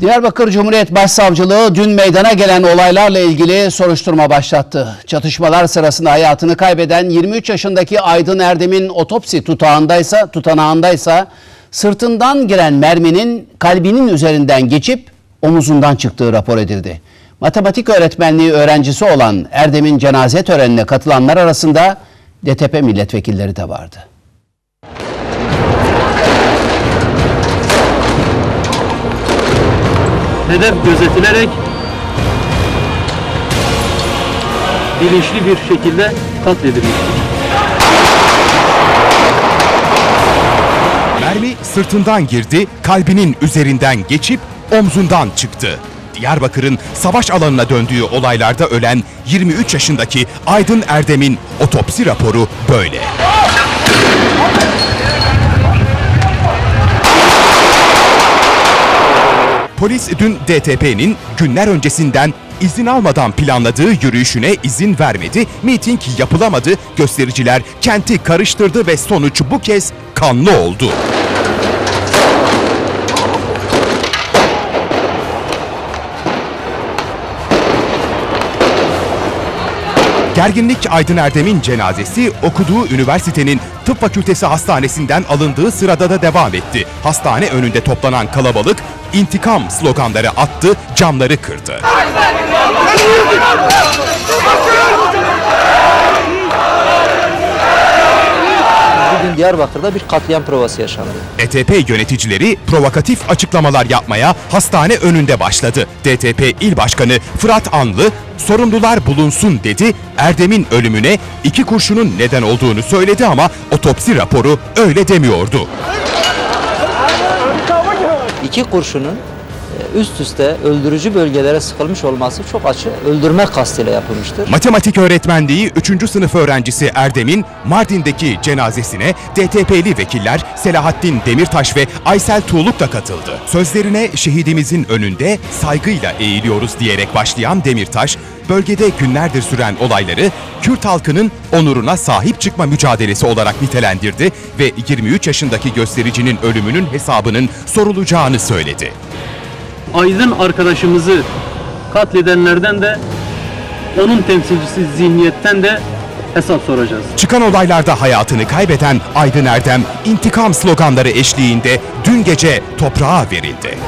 Diyarbakır Cumhuriyet Başsavcılığı dün meydana gelen olaylarla ilgili soruşturma başlattı. Çatışmalar sırasında hayatını kaybeden 23 yaşındaki Aydın Erdem'in otopsi tutağındaysa, tutanağındaysa sırtından giren merminin kalbinin üzerinden geçip omuzundan çıktığı rapor edildi. Matematik öğretmenliği öğrencisi olan Erdem'in cenaze törenine katılanlar arasında DTP milletvekilleri de vardı. Hedef gözetilerek bilinçli bir şekilde katledilmiştir. Mermi sırtından girdi, kalbinin üzerinden geçip omzundan çıktı. Diyarbakır'ın savaş alanına döndüğü olaylarda ölen 23 yaşındaki Aydın Erdem'in otopsi raporu böyle. Polis dün DTP'nin günler öncesinden izin almadan planladığı yürüyüşüne izin vermedi, miting yapılamadı, göstericiler kenti karıştırdı ve sonuç bu kez kanlı oldu. Gerginlik Aydın Erdem'in cenazesi okuduğu üniversitenin tıp fakültesi hastanesinden alındığı sırada da devam etti. Hastane önünde toplanan kalabalık intikam sloganları attı, camları kırdı. Bugün Diyarbakır'da bir katliam provası yaşandı. DTP E yöneticileri provokatif açıklamalar yapmaya hastane önünde başladı. DTP İl Başkanı Fırat Anlı sorumlular bulunsun dedi. Erdem'in ölümüne iki kurşunun neden olduğunu söyledi ama otopsi raporu öyle demiyordu. İki kurşunun e, üst üste öldürücü bölgelere sıkılmış olması çok açı öldürme kastıyla yapılmıştır. Matematik öğretmenliği 3. sınıf öğrencisi Erdem'in Mardin'deki cenazesine DTP'li vekiller Selahattin Demirtaş ve Aysel Tuğluk da katıldı. Sözlerine şehidimizin önünde saygıyla eğiliyoruz diyerek başlayan Demirtaş, bölgede günlerdir süren olayları Kürt halkının onuruna sahip çıkma mücadelesi olarak nitelendirdi ve 23 yaşındaki göstericinin ölümünün hesabının sorulacağını söyledi. Aydın arkadaşımızı katledenlerden de onun temsilcisi zihniyetten de hesap soracağız. Çıkan olaylarda hayatını kaybeden Aydın Erdem intikam sloganları eşliğinde dün gece toprağa verildi.